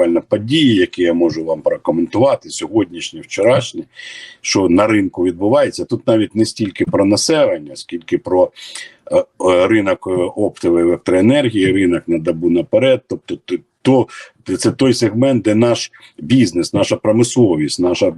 буквально події, які я можу вам прокоментувати сьогоднішні, вчорашні, що на ринку відбувається. Тут навіть не стільки про населення, скільки про е, е, ринок е, оптової електроенергії, ринок на добу наперед. Тобто, то це той сегмент, де наш бізнес, наша промисловість, наша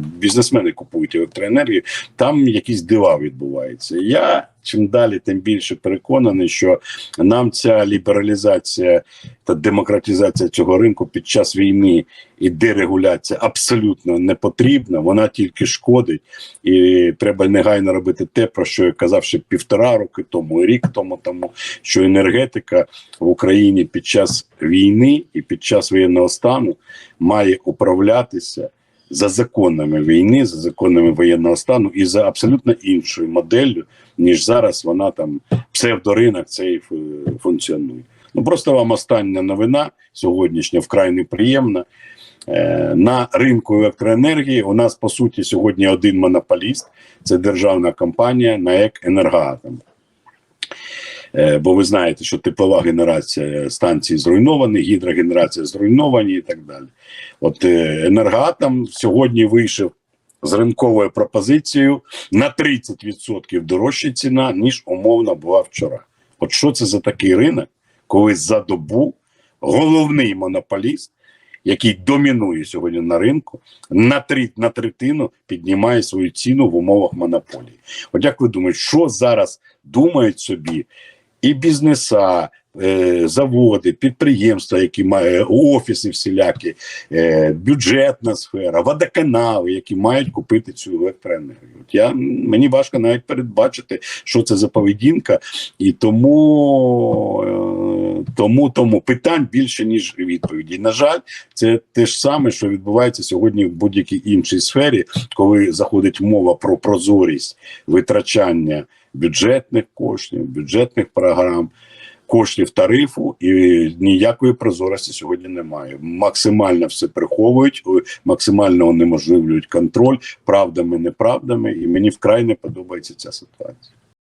бізнесмени купують електроенергію. Там якісь дива відбуваються. Я чим далі, тим більше переконаний, що нам ця лібералізація та демократизація цього ринку під час війни і дерегуляція абсолютно не потрібна. Вона тільки шкодить, і треба негайно робити те, про що я казав ще півтора роки тому, і рік тому, тому що енергетика в Україні під час війни і під час воєнного стану має управлятися за законами війни, за законами воєнного стану і за абсолютно іншою моделлю, ніж зараз вона там псевдоринок цей функціонує. Ну просто вам остання новина сьогоднішня вкрай неприємна. Е, На ринку електроенергії у нас по суті сьогодні один монополіст це державна компанія НАЕК Енергоатом. Е, Бо ви знаєте, що теплова генерація станцій зруйновані, гідрогенерація зруйновані і так далі. От е, енергоатом сьогодні вийшов з ринковою пропозицією на 30% дорожча ціна, ніж умовно була вчора. От що це за такий ринок, коли за добу головний монополіст, який домінує сьогодні на ринку, на три на третину піднімає свою ціну в умовах монополії. От як ви думаєте, що зараз думають собі і бізнеса, е, заводи, підприємства, які мають офіси всілякі, е, бюджетна сфера, водоканали, які мають купити цю електроенергію. Я мені важко навіть передбачити, що це за поведінка, і тому, е, тому, тому питань більше ніж відповіді. На жаль, це те ж саме, що відбувається сьогодні в будь-якій іншій сфері, коли заходить мова про прозорість витрачання бюджетних коштів, бюджетних програм. Коштів тарифу і ніякої прозорості сьогодні немає. Максимально все приховують, максимально унеможливлюють контроль правдами, неправдами, і мені вкрай не подобається ця ситуація.